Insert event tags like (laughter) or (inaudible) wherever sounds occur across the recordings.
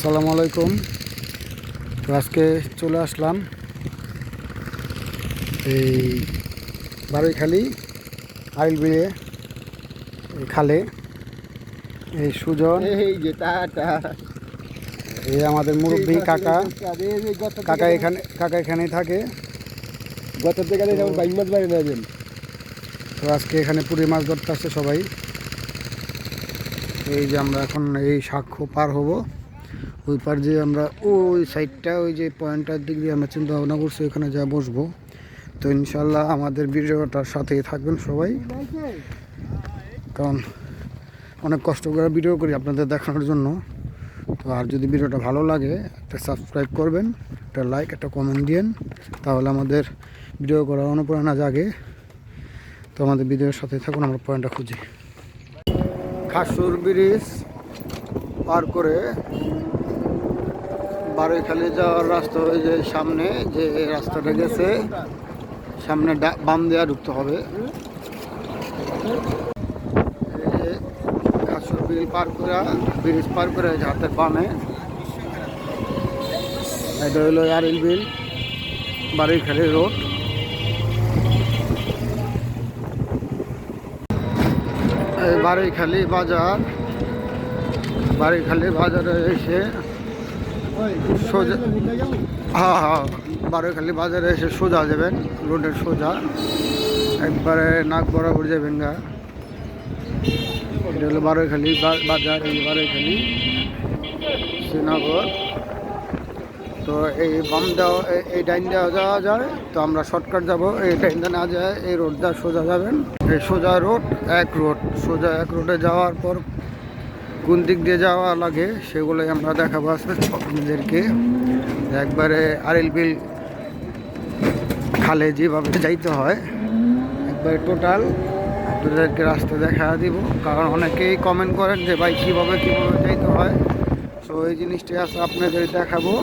আসসালামু আলাইকুম। তো আজকে চলে আসলাম এই বারৈখালি আইল বিয়ে এই খালে। এই সুজন এই যে এই আমাদের মুরব্বী কাকা। কাকা এখানে কাকা এখানেই থাকে। গত থেকে যেমন বাইক মাছ বাড়ি নেবেন তো আজকে এখানে পুরী মাছ ধরতে আসছে সবাই। এই যে আমরা এখন এই সাক্ষ্য পার হব। ওই পার যে আমরা ওই সাইডটা ওই যে পয়েন্টটার দিক দিয়ে আমরা চিন্তা ভাবনা করছি, ওইখানে যা বসবো। তো ইনশাল্লাহ আমাদের ভিডিওটার সাথেই থাকবেন সবাই। কারণ অনেক কষ্ট করে ভিডিও করি আপনাদের দেখানোর জন্য। তো আর যদি ভিডিওটা ভালো লাগে, একটা সাবস্ক্রাইব করবেন, একটা লাইক একটা কমেন্ট দিয়েন, তাহলে আমাদের ভিডিও করার অনুপ্রেরণা জাগে। তো আমাদের ভিডিওর সাথে থাকুন, আমরা পয়েন্টটা খুঁজি। খাসুর ব্রিজ পার করে বারৈখালি যাওয়ার রাস্তা হয়ে যে সামনে যে রাস্তাটা গেছে, সামনে বাম দেওয়া ঢুকতে হবে। পার করে, ব্রিজ পার করে হাতের বামে। এটা হলো আরিল বিল বারৈখালি রোড। এই বারৈখালি বাজার বারৈখালি বাজারে এসে সোজা হ্যাঁ হ্যাঁ। বারৈখালি বাজারে এসে সোজা যাবেন, রোডের সোজা। একবারে নাক বরাবর যাবেন গা। এটা হলো বারৈখালি বাজার, এই বারৈখালি। শ্রীনগর। তো এই বাম দেওয়া এই- ডাইন দেওয়া যাওয়া যায়, তো আমরা শর্টকাট যাব। এই ডাইনটা না যায়, এই রোডটা সোজা যাবেন। এই সোজা রোড, এক রোড। সোজা এক রোডে যাওয়ার পর কোন দিক দিয়ে যাওয়া লাগে সেগুলোই আমরা দেখাবো আজকে আপনাদেরকে। একবারে আরিল বিল খালে যেভাবে যাইতে হয়, একবারে টোটাল আপনাদেরকে রাস্তা দেখা দিব। কারণ অনেকেই কমেন্ট করেন যে, ভাই, কীভাবে কীভাবে যাইতে হয়? তো এই জিনিসটি আছে আপনাদের দেখাবো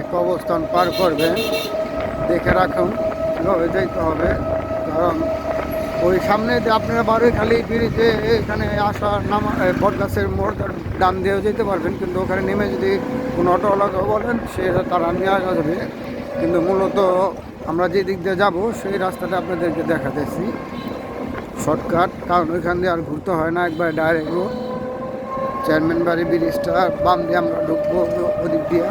এক অবস্থান পার করবেন দেখে রাখুন, কীভাবে যাইতে হবে। কারণ ওই সামনে যে আপনারা বারোই খালি ব্রিজে এখানে আসা নামা বটগাছের মোড় ডান দিয়েও যেতে পারবেন। কিন্তু ওখানে নেমে যদি কোনো অটোওয়ালাকে বলেন, সে তারা নিয়ে আসা যাবে। কিন্তু মূলত আমরা যে দিক দিয়ে যাব, সেই রাস্তাটা আপনাদেরকে দেখাতেছি। শর্টকাট, কারণ ওইখান দিয়ে আর ঘুরতে হয় না, একবার ডাইরেক্ট চেয়ারম্যান বাড়ি ব্রিজটা, বাম দিয়ে আমরা ঢুকবো ওদিক দিয়ে।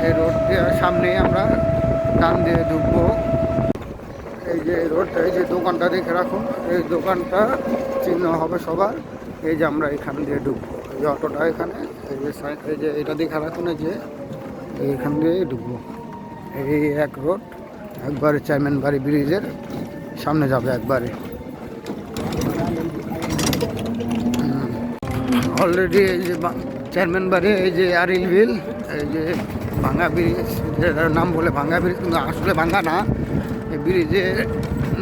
এই রোড সামনেই আমরা ডান দিয়ে ঢুকবো এই যে রোডটা এই যে দোকানটা দেখে রাখুন এই দোকানটা চিহ্ন হবে সবার এই যে আমরা এখান দিয়ে ঢুকবো এই অটোটা এখানে এই যে এই যে এটা দেখে রাখুন যে এখান দিয়ে ঢুকবো এই এক রোড একবারে চেয়ারম্যান বাড়ি ব্রিজের সামনে যাবে একবারে অলরেডি এই যে চেয়ারম্যান বাড়ি এই যে আরিল বিল এই যে ভাঙ্গা ব্রিজ, যেটার নাম বলে ভাঙ্গা ব্রিজ, কিন্তু আসলে ভাঙ্গা না। এই ব্রিজে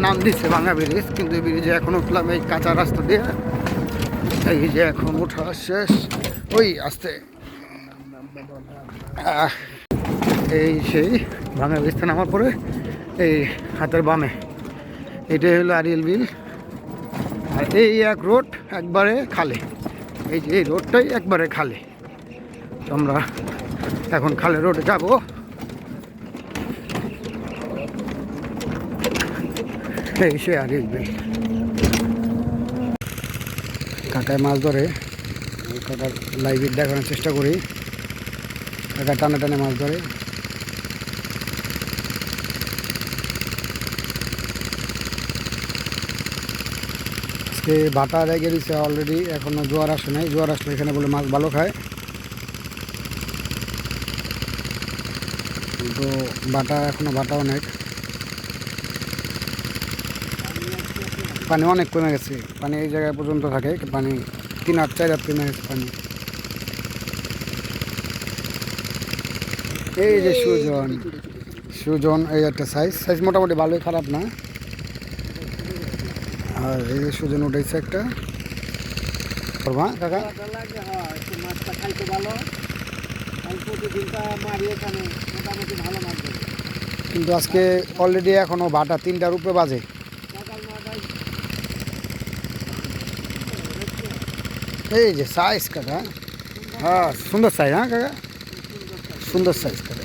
নাম দিচ্ছে ভাঙ্গা ব্রিজ, কিন্তু এই ব্রিজে এখন উঠলাম এই কাঁচা রাস্তা দিয়ে। এই যে এখন ওঠা শেষ। ওই আসতে। এই সেই ভাঙ্গা ব্রিজটা নামার পরে এই হাতের বামে। এটাই হলো আরিয়েল বিল। আর এই এক রোড একবারে খালে। এই যে এই রোডটাই একবারে খালে। তো আমরা এখন খালে রোডে যাব। এই সে আর কাকায় মাছ ধরে। কাকার লাইভে দেখানোর চেষ্টা করি। কাকা টানে টানে মাছ ধরে। বাটা রেগে দিচ্ছে অলরেডি এখনও জোয়ার আসে নাই। জোয়ার আসলে এখানে বলে মাছ ভালো খায়। কিন্তু বাটা, এখনও বাটা অনেক পানি অনেক কমে গেছে। পানি এই জায়গায় পর্যন্ত থাকে পানি তিন হাত, চার হাত কমে গেছে পানি। এই যে সুজন সুজন, এই একটা সাইজ সাইজ মোটামুটি ভালোই খারাপ না। আর এই যে সুজন উঠেছে একটা। করবা, কাকা? হয় মাছটা ভালো। প্রতিদিনটা মারি এখানে। মোটামুটি ভালো মাছ ধরে কিন্তু আজকে অলরেডি এখনও বাটা তিনটার উপরে বাজে। সকাল নটায় এই যে সাইজ কাকা হ্যাঁ? সুন্দর সাইজ হ্যাঁ কাকা? সুন্দর সাইজ কাকা।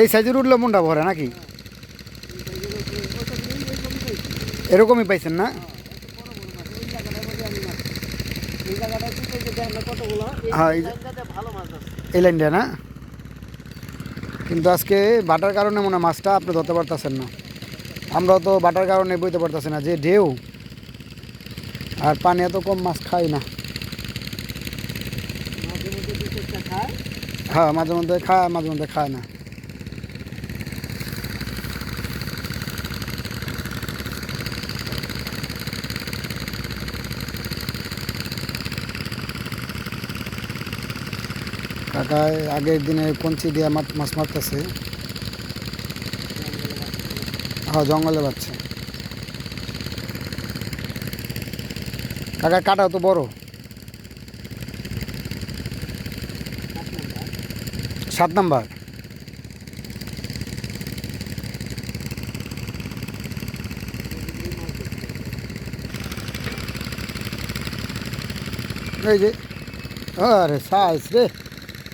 এই সাইজের উঠলে মনটা ভরে নাকি? এরকমই পাইছেন না? এই জায়গাটা কি করছে দেখেন না কতগুলো এই হ্যাঁ, এই যে- জায়গাটাতে ভালো মাছ আছে এই লাইনটা না? কিন্তু আজকে বাটার কারণে মনে হয় মাছটা আপনি ধরতে পারতেছেন না। আমরা তো বাটার কারণে বইতে পারতেছি না যে ঢেউ। আর পানি এত কম মাছ খাই না। হ্যাঁ মাঝে মধ্যে খায় মাঝে মধ্যে খায় না। কাকায় আগের দিনে কঞ্চি দিয়ে মাছ- মারতেছে। হ্যাঁ জঙ্গলে বাচ্চা। কাকা কাটাও তো বড়। সাত নাম্বার। এই যে, আরে সাইজ রে।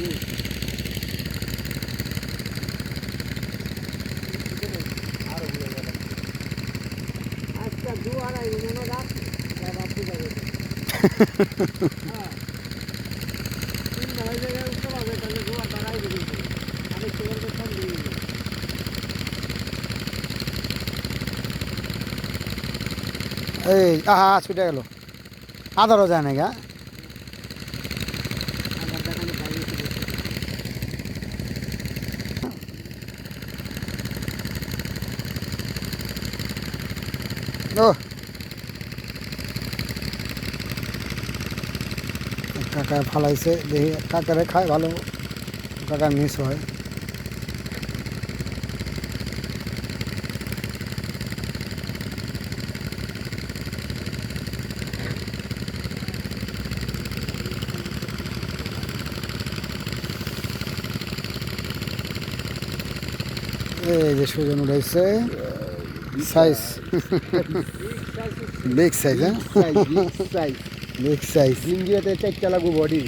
বেরিয়ে যাবে আমি সেগুলোকে ফোন দিয়ে দিই এই, আহা, ছুটে গেল। আদারও যায় না গা আমার দেখানো বাইরে থেকে ও। কাকা ফালাইছে দেখি কাকারে খায় ভালো কাকা মিস হয়। এই যে সুজন উঠাইছে সাইজ বিগ সাইজ হ্যাঁ সাইজ বিগ সাইজ ইন্ডিয়াতে চারটা লাগু বডি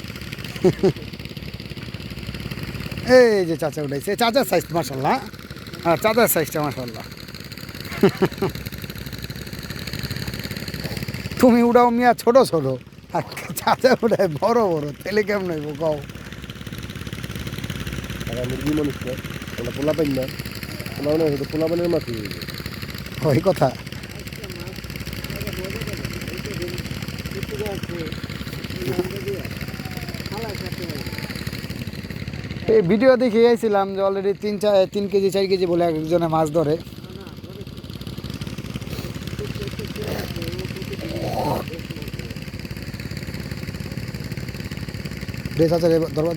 এই যে চাচা উঠাইছে চাচার সাইজ মাসাল্লাহ হ্যাঁ চাচার সাইজটা মাসাল্লাহ তুমি উড়াও মিয়া ছোট ছোট। আর চাচা উঠায় বড় বড়। তেলে কেমন হইব কও? আর মুরগি মানুষ না পোলা পাই না। পোলা মানে পোলা পানের মাছ ওই কথা। এই ভিডিও দেখে আইছিলাম যে অলরেডি তিন চার তিন কেজি, চার কেজি বলে একজনে মাছ ধরে।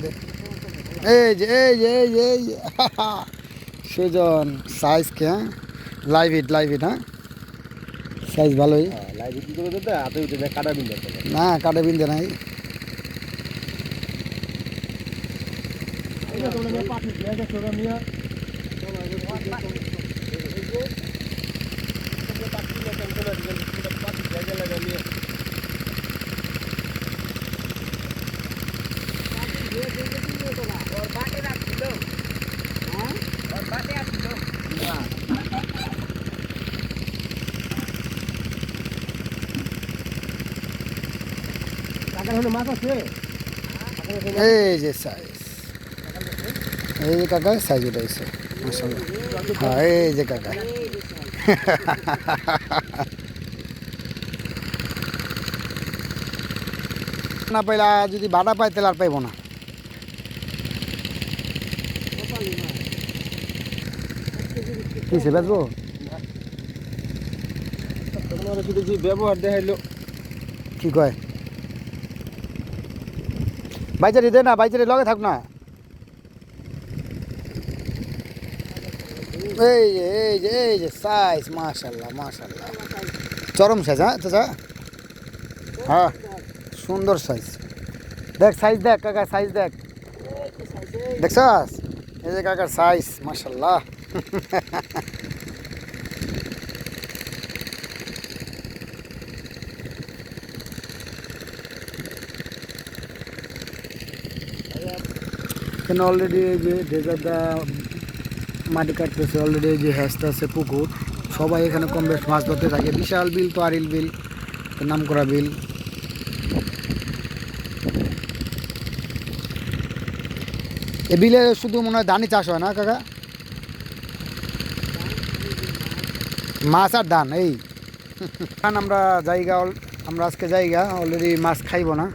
দে। এই যে এই যে এই যে (laughs) সুজন সাইজ কে হ্যাঁ? লাইভ ইট লাইভ ইট হ্যাঁ সাইজ ভালোই। লাইভ কাটা করে দিতে? হাতে উঠে যায় কাটা বিন্দা না কাটে এই যে সাইজ এই যে কাকা সাইজ উঠাইছে মাসাল্লাহ হ্যাঁ এই যে কাকা। না পাইলে যদি ভাড়া পাই তাহলে আর পাইবো না। কিসে বেচবো। তোমার শুধু যে ব্যবহার দেখাইলো। কি কয়? বাইচারি দে না, বাইচারি লগে থাক না। এই যে এই যে এই যে সাইজ মাশাল্লাহ মাশাল্লাহ। চরম সাইজ হ্যাঁ চাচা? হ্যাঁ সুন্দর সাইজ দেখ সাইজ দেখ, কাকা সাইজ দেখ। দেখছাস? এই যে কাকার সাইজ মাশাল্লাহ। (laughs) এখানে অলরেডি এই যে জায়গা মাটি কাটতেছে অলরেডি এই যে হ্যাসটা আছে পুকুর। সবাই এখানে কম বেশ মাছ ধরতে থাকে। বিশাল বিল তো আরিল বিল নাম করা বিল। এ বিলে শুধু মনে হয় ধানই চাষ হয় না কাকা? মাছ আর ধান এই। (laughs) আমরা জায়গা আমরা আজকে জায়গা অলরেডি মাছ খাইব না।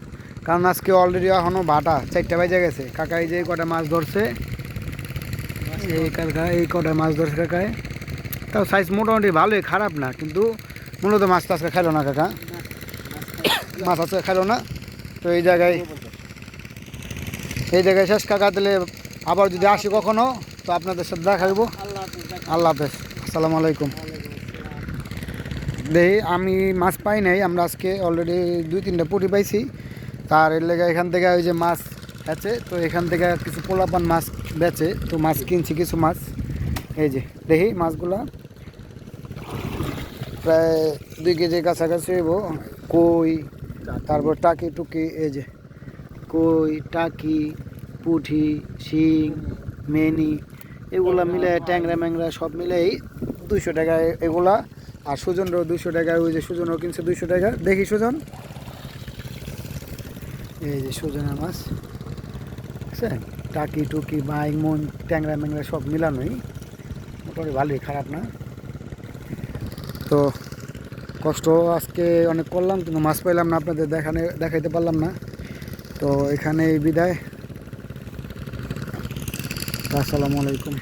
কারণ আজকে অলরেডি এখনও ভাটা চারটা বাজে গেছে। কাকা এই যে কটা মাছ ধরছে এই কাকা এই কটা মাছ ধরছে কাকায় তাও সাইজ মোটামুটি ভালোই খারাপ না কিন্তু মূলত মাছ তো আজকে খাইলো না কাকা। মাছ আজকে খাইলো না তো এই জায়গায় এই জায়গায় শেষ কাকা তাহলে আবার যদি আসি কখনো তো আপনাদের সাথে দেখা দেবো আল্লাহ হাফেজ, আসসালামু আলাইকুম। দেখি আমি মাছ পাই নাই আমরা আজকে অলরেডি দুই তিনটা পুঁটি পাইছি। তার এর লেগে এখান থেকে ওই যে মাছ আছে, তো এখান থেকে কিছু পোলাপান মাছ বেচে, তো মাছ কিনছি কিছু মাছ। এই যে, দেখি মাছগুলা। প্রায় দুই কেজি কাছাকাছি হইব। কই, তারপর টাকি টুকি, এই যে। কই, টাকি, পুঠি, শিং, মেনি, এগুলা মিলে ট্যাংরা ম্যাংরা সব মিলেই দুইশো টাকায় এগুলা। আর সুজনরও দুইশো টাকায়, ওই যে সুজনও কিনছে দুইশো টাকা। দেখি সুজন। এই যে সুজনা মাছ, বুঝছেন? টাকি টুকি বাইং মন, ট্যাংরা ম্যাংরা সব মিলানোই। মোটামুটি ভালোই, খারাপ না। তো কষ্ট আজকে অনেক করলাম, কিন্তু মাছ পাইলাম না, আপনাদের দেখানে, দেখাইতে পারলাম না। তো এখানে বিদায়। আসসালামু আলাইকুম।